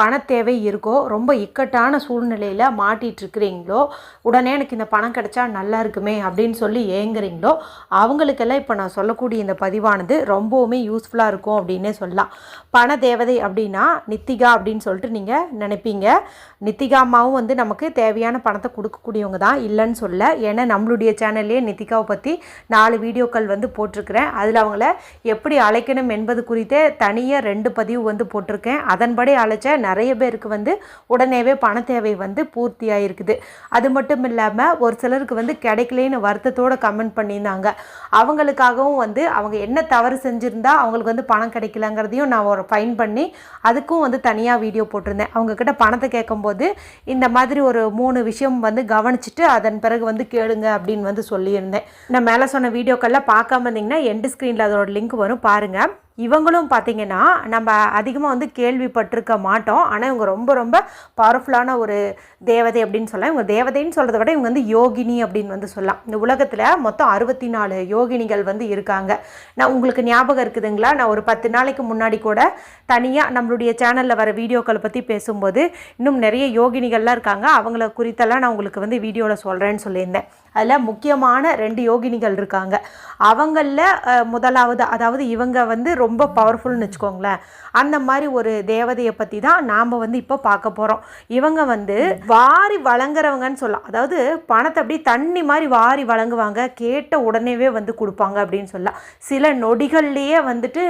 பண தேவை இருக்கோ ரொம்ப இக்கட்டான சூழ்நிலையில் மாட்டிகிட்ருக்கிறீங்களோ உடனே எனக்கு இந்த பணம் கிடைச்சா நல்லா இருக்குமே அப்படின்னு சொல்லி ஏங்குறீங்களோ அவங்களுக்கெல்லாம் இப்போ நான் சொல்லக்கூடிய இந்த பதிவானது ரொம்பவுமே யூஸ்ஃபுல்லாக இருக்கும் அப்படின்னே சொல்லலாம். பண தேவதை அப்படின்னா நித்திகா அப்படின்னு சொல்லிட்டு நீங்கள் நினைப்பீங்க. நித்திகா அம்மாவும் வந்து நமக்கு தேவையான பணத்தை கொடுக்கக்கூடியவங்க தான் இல்லைன்னு சொல்ல. ஏன்னா நம்மளுடைய சேனல்லே நித்திகாவை பற்றி நாலு வீடியோக்கள் வந்து போட்டிருக்கிறேன். அதில் அவங்கள எப்படி அழைக்கணும் என்பது குறித்தே தனியாக ரெண்டு பதிவு வந்து போட்டிருக்கேன். அதன்படி அழைச்ச நிறைய பேருக்கு வந்து உடனேவே பண தேவை வந்து பூர்த்தி ஆயிருக்குது அது மட்டும் இல்லாமல் ஒரு சிலருக்கு வந்து கிடைக்கலேன்னு வருத்தத்தோடு கமெண்ட் பண்ணியிருந்தாங்க. அவங்களுக்காகவும் வந்து அவங்க என்ன தவறு செஞ்சுருந்தா அவங்களுக்கு வந்து பணம் கிடைக்கலங்கிறதையும் நான் ஒரு ஃபைன் பண்ணி அதுக்கும் வந்து தனியாக வீடியோ போட்டிருந்தேன். அவங்கக்கிட்ட பணத்தை கேட்கும்போது இந்த மாதிரி ஒரு மூணு விஷயம் வந்து கவனிச்சுட்டு அதன் பிறகு வந்து கேளுங்க அப்படின்னு வந்து சொல்லியிருந்தேன். நான் மேலே சொன்ன வீடியோக்கெல்லாம் பார்க்காம இருந்தீங்கன்னா எண்டு ஸ்க்ரீனில் அதோட லிங்க் வரும். பாருங்கள் இவங்களும் பார்த்தீங்கன்னா நம்ம அதிகமாக வந்து கேள்விப்பட்டிருக்க மாட்டோம். ஆனால் இவங்க ரொம்ப ரொம்ப பவர்ஃபுல்லான ஒரு தேவதை அப்படின்னு சொல்லலாம். இவங்க தேவதைன்னு சொல்கிறத விட இவங்க வந்து யோகினி அப்படின்னு வந்து சொல்லலாம். இந்த உலகத்தில் மொத்தம் அறுபத்தி நாலு யோகினிகள் வந்து இருக்காங்க. நான் உங்களுக்கு ஞாபகம் இருக்குதுங்களா? நான் ஒரு பத்து நாளைக்கு முன்னாடி கூட தனியாக நம்மளுடைய சேனலில் வர வீடியோக்களை பற்றி பேசும்போது இன்னும் நிறைய யோகினிகள்லாம் இருக்காங்க. அவங்கள குறித்தெல்லாம் நான் உங்களுக்கு வந்து வீடியோவில் சொல்கிறேன்னு சொல்லியிருந்தேன். அதில் முக்கியமான ரெண்டு யோகினிகள் இருக்காங்க. அவங்களில் முதலாவது அதாவது இவங்க வந்து ரொம்ப பவர்ஃபுல்னு வச்சுக்கோங்களேன். அந்த மாதிரி ஒரு தேவதையை பற்றி தான் நாம் வந்து இப்போ பார்க்க போகிறோம் இவங்க வந்து வாரி வழங்குறவங்கன்னு சொல்லலாம். அதாவது பணத்தை அப்படி தண்ணி மாதிரி வாரி வழங்குவாங்க. கேட்ட உடனேவே வந்து கொடுப்பாங்க அப்படின்னு சொல்லலாம். சில நொடிகள்லேயே வந்துட்டு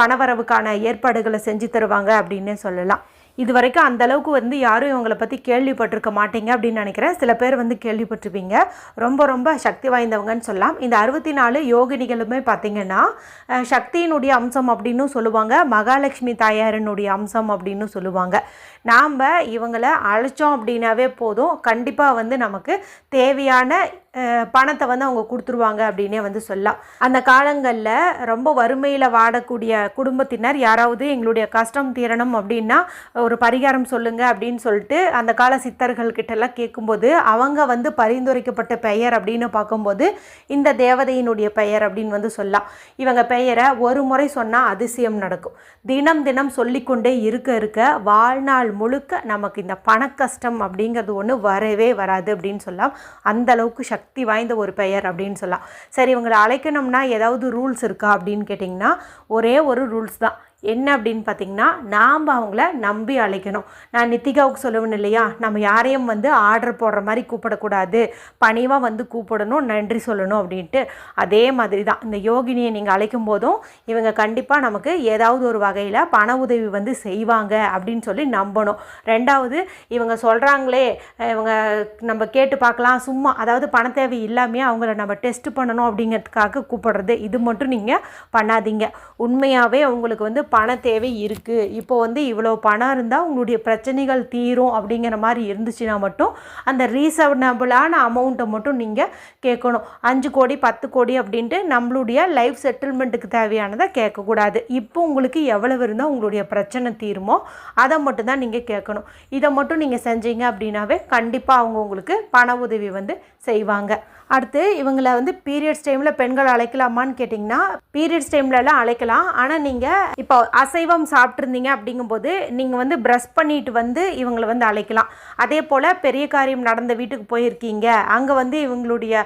பணவரவுக்கான ஏற்பாடுகளை செஞ்சு தருவாங்க அப்படின்னே சொல்லலாம். இது வரைக்கும் அந்த அளவுக்கு வந்து யாரும் இவங்களை பற்றி கேள்விப்பட்டிருக்க மாட்டீங்க அப்படின்னு நினைக்கிறேன். சில பேர் வந்து கேள்விப்பட்டிருப்பீங்க. ரொம்ப ரொம்ப சக்தி வாய்ந்தவங்கன்னு சொல்லலாம். இந்த அறுபத்தி நாலு யோகினிகளுமே பார்த்தீங்கன்னா சக்தியினுடைய அம்சம் அப்படின்னு சொல்லுவாங்க. மகாலட்சுமி தாயாரினுடைய அம்சம் அப்படின்னு சொல்லுவாங்க. நாம் இவங்களை அழைச்சோம் அப்படின்னாவே போதும். கண்டிப்பாக வந்து நமக்கு தேவையான பணத்தை வந்து அவங்க கொடுத்துருவாங்க அப்படின்னே வந்து சொல்லலாம். அந்த காலங்களில் ரொம்ப வறுமையில் வாடக்கூடிய குடும்பத்தினர் யாராவது எங்களுடைய கஷ்டம் தீரணும் அப்படின்னா ஒரு பரிகாரம் சொல்லுங்க அப்படின்னு சொல்லிட்டு அந்த கால சித்தர்கள் கிட்டெல்லாம் கேட்கும்போது அவங்க வந்து பரிந்துரைக்கப்பட்ட பெயர் அப்படின்னு பார்க்கும்போது இந்த தேவதையினுடைய பெயர் அப்படின்னு வந்து சொல்லலாம். இவங்க பெயரை ஒரு முறை சொன்னால் அதிசயம் நடக்கும். தினம் தினம் சொல்லிக்கொண்டே இருக்க இருக்க வாழ்நாள் முழுக்க நமக்கு இந்த பணக்கஷ்டம் அப்படிங்கிறது ஒன்று வரவே வராது அப்படின்னு சொல்லலாம். அந்தளவுக்கு சக்தி சக்தி வாய்ந்த ஒரு பெயர் அப்படின்னு சொல்லலாம். சரி இவங்களை அழைக்கணும்னா ஏதாவது ரூல்ஸ் இருக்கா அப்படின்னு கேட்டிங்கன்னா ஒரே ஒரு ரூல்ஸ் தான். என்ன அப்படின்னு பார்த்தீங்கன்னா நாம் அவங்கள நம்பி அழைக்கணும். நான் நித்திகாவுக்கு சொல்லுவேன் இல்லையா? நம்ம யாரையும் வந்து ஆர்டர் போடுற மாதிரி கூப்பிடக்கூடாது. பணிவாக வந்து கூப்பிடணும் நன்றி சொல்லணும் அப்படின்ட்டு. அதே மாதிரி தான். இந்த யோகினியை நீங்கள் அழைக்கும் போதும் இவங்க கண்டிப்பாக நமக்கு ஏதாவது ஒரு வகையில் பண உதவி வந்து செய்வாங்க அப்படின்னு சொல்லி நம்பணும். ரெண்டாவது இவங்க சொல்கிறாங்களே இவங்க நம்ம கேட்டு பார்க்கலாம் சும்மா அதாவது பண தேவை இல்லாமே அவங்கள நம்ம டெஸ்ட் பண்ணணும் அப்படிங்கிறதுக்காக கூப்பிடுறது. இது மட்டும் நீங்கள் பண்ணாதீங்க. உண்மையாகவே உங்களுக்கு வந்து பண தேவை இருக்குது இப்போ வந்து இவ்வளோ பணம் இருந்தால் உங்களுடைய பிரச்சனைகள் தீரும் அப்படிங்கிற மாதிரி இருந்துச்சுன்னா மட்டும் அந்த ரீசனபிளான அமௌண்ட்டை மட்டும் நீங்கள் கேட்கணும். அஞ்சு கோடி பத்து கோடி அப்படின்ட்டு நம்மளுடைய லைஃப் செட்டில்மெண்ட்டுக்கு தேவையானதை கேட்கக்கூடாது. இப்போ உங்களுக்கு எவ்வளவு இருந்தால் உங்களுடைய பிரச்சனை தீருமோ அதை மட்டும் தான் நீங்கள் கேட்கணும். இதை மட்டும் நீங்கள் செஞ்சீங்க அப்படின்னாவே கண்டிப்பாக அவங்க உங்களுக்கு பண உதவி வந்து செய்வாங்க. அடுத்து இவங்களை வந்து பீரியட்ஸ் டைமில் பெண்கள் அழைக்கலாமான்னு கேட்டிங்கன்னா பீரியட்ஸ் டைம்லலாம் அழைக்கலாம். ஆனால் நீங்கள் இப்போ அசைவம் சாப்பிட்ருந்தீங்க அப்படிங்கும்போது நீங்கள் வந்து ப்ரஷ் பண்ணிட்டு வந்து இவங்களை வந்து அழைக்கலாம். அதே போல் பெரிய காரியம் நடந்த வீட்டுக்கு போயிருக்கீங்க. அங்கே வந்து இவங்களுடைய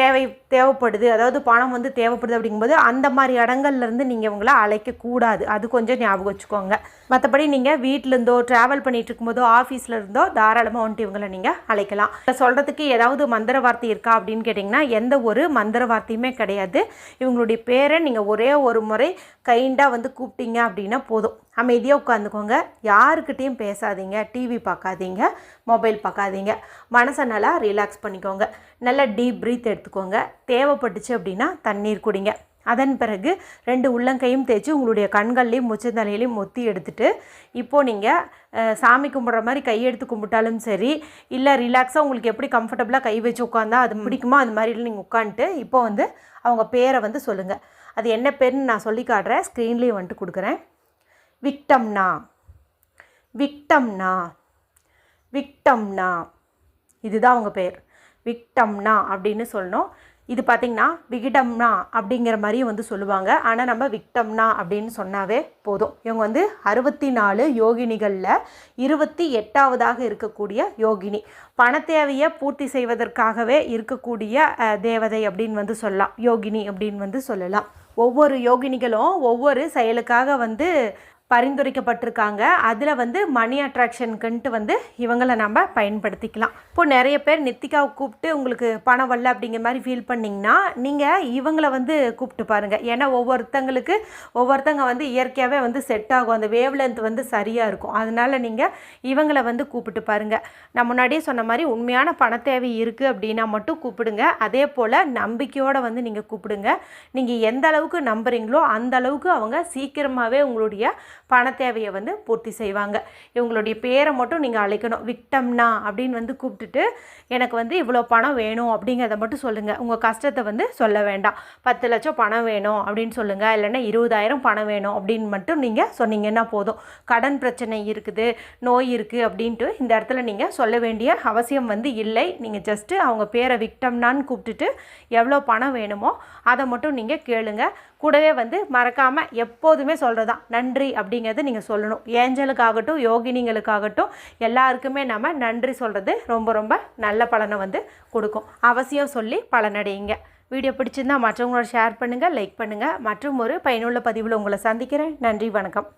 தேவை தேவைப்படுது அதாவது பணம் வந்து தேவைப்படுது அப்படிங்கும்போது அந்த மாதிரி இடங்கள்லேருந்து நீங்கள் இவங்கள அழைக்கக்கூடாது. அது கொஞ்சம் ஞாபகம் வச்சுக்கோங்க. மற்றபடி நீங்கள் வீட்டிலேருந்தோ ட்ராவல் பண்ணிகிட்டு இருக்கும்போதோ ஆஃபீஸில் இருந்தோ தாராளமாக வந்துட்டு இவங்களை நீங்கள் அழைக்கலாம். சொல்கிறதுக்கு ஏதாவது மந்திர வார்த்தை இருக்கா அப்படின்னு கேட்டிங்கன்னா எந்த ஒரு மந்திர வார்த்தையுமே கிடையாது. இவங்களுடைய பேரை நீங்கள் ஒரே ஒரு முறை கைண்டாக வந்து கூப்பிட்டீங்க அப்படின்னா போதும். அமைதியாக உட்காந்துக்கோங்க. யாருக்கிட்டேயும் பேசாதீங்க. டிவி பார்க்காதீங்க. மொபைல் பார்க்காதீங்க. மனசை நல்லா ரிலாக்ஸ் பண்ணிக்கோங்க. நல்லா டீப் ப்ரீத் எடுத்துக்கோங்க. தேவைப்பட்டுச்சு அப்படின்னா தண்ணீர் குடிங்க. அதன் பிறகு ரெண்டு உள்ளங்கையும் தேய்ச்சி உங்களுடைய கண்கள்லையும் முச்சந்தலையிலையும் மொத்தி எடுத்துட்டு இப்போது நீங்கள் சாமி கும்பிட்ற மாதிரி கையெடுத்து கும்பிட்டாலும் சரி இல்லை ரிலாக்ஸாக உங்களுக்கு எப்படி கம்ஃபர்டபுளாக கை வச்சு உட்காந்தா அது பிடிக்குமோ? அது மாதிரி நீங்கள் உட்காந்துட்டு இப்போ வந்து அவங்க பேரை வந்து சொல்லுங்கள் அது என்ன பேருன்னு நான் சொல்லி காட்டுறேன். ஸ்க்ரீன்லேயும் வந்துட்டு கொடுக்குறேன். விக்டம்னா விக்டம்னா விக்டம்னா இதுதான் அவங்க பேர் விக்டம்னா அப்படின்னு சொல்லணும். இது பார்த்திங்கன்னா விகிடம்னா அப்படிங்கிற மாதிரியும் வந்து சொல்லுவாங்க. ஆனால் நம்ம விக்டம்னா அப்படின்னு சொன்னாவே போதும். இவங்க வந்து அறுபத்தி நாலு யோகினிகளில் இருபத்தி எட்டாவதாக இருக்கக்கூடிய யோகினி. பணத்தேவையை பூர்த்தி செய்வதற்காகவே இருக்கக்கூடிய தேவதை அப்படின்னு வந்து சொல்லலாம். யோகினி அப்படின்னு வந்து சொல்லலாம். ஒவ்வொரு யோகினிகளும் ஒவ்வொரு செயலுக்காக வந்து பரிந்துரைக்கப்பட்டிருக்காங்க. அதில் வந்து மணி அட்ராக்ஷனுக்குன்ட்டு வந்து இவங்களை நம்ம பயன்படுத்திக்கலாம். இப்போ நிறைய பேர் நித்திகாவை கூப்பிட்டு உங்களுக்கு பணம் வரல அப்படிங்கிற மாதிரி ஃபீல் பண்ணிங்கன்னா நீங்கள் இவங்களை வந்து கூப்பிட்டு பாருங்கள் ஏன்னா ஒவ்வொருத்தங்களுக்கு ஒவ்வொருத்தங்க வந்து இயற்கையாகவே வந்து செட் ஆகும். அந்த வேவ் லென்த் வந்து சரியாக இருக்கும். அதனால் நீங்கள் இவங்களை வந்து கூப்பிட்டு பாருங்கள் நான் முன்னாடியே சொன்ன மாதிரி உண்மையான பண தேவை இருக்குது அப்படின்னா மட்டும் கூப்பிடுங்க. அதே போல் நம்பிக்கையோடு வந்து நீங்கள் கூப்பிடுங்க. நீங்கள் எந்த அளவுக்கு நம்புறீங்களோ அந்த அளவுக்கு அவங்க சீக்கிரமாகவே உங்களுடைய பண தேவையை வந்து பூர்த்தி செய்வாங்க. இவங்களுடைய பேரை மட்டும் நீங்கள் அழைக்கணும். விக்டம்னா அப்படின்னு வந்து கூப்பிட்டுட்டு எனக்கு வந்து இவ்வளோ பணம் வேணும் அப்படிங்கிறத மட்டும் சொல்லுங்கள் உங்கள் கஷ்டத்தை வந்து சொல்ல வேண்டாம். பத்து லட்சம் பணம் வேணும் அப்படின்னு சொல்லுங்கள் இல்லைன்னா இருபதாயிரம் பணம் வேணும் அப்படின்னு மட்டும் நீங்கள் சொன்னீங்கன்னா போதும். கடன் பிரச்சனை இருக்குது நோய் இருக்குது அப்படின்ட்டு இந்த இடத்துல நீங்கள் சொல்ல வேண்டிய அவசியம் வந்து இல்லை. நீங்கள் ஜஸ்ட்டு அவங்க பேரை விக்டம்னான்னு கூப்பிட்டுட்டு எவ்வளோ பணம் வேணுமோ அதை மட்டும் நீங்கள் கேளுங்கள் கூடவே வந்து மறக்காமல் எப்போதுமே சொல்கிறதான் நன்றி அப்படிங்கிறது நீங்கள் சொல்லணும். ஏஞ்சலுக்காகட்டும் யோகினிங்களுக்காகட்டும் எல்லாருக்குமே நம்ம நன்றி சொல்கிறது ரொம்ப ரொம்ப நல்ல பலனை வந்து கொடுக்கும். அவசியம் சொல்லி பலனடையுங்க. வீடியோ பிடிச்சிருந்தா மற்றவங்களோட ஷேர் பண்ணுங்கள் லைக் பண்ணுங்கள் மற்றும் ஒரு பயனுள்ள பதிவில் உங்களை சந்திக்கிறேன். நன்றி வணக்கம்.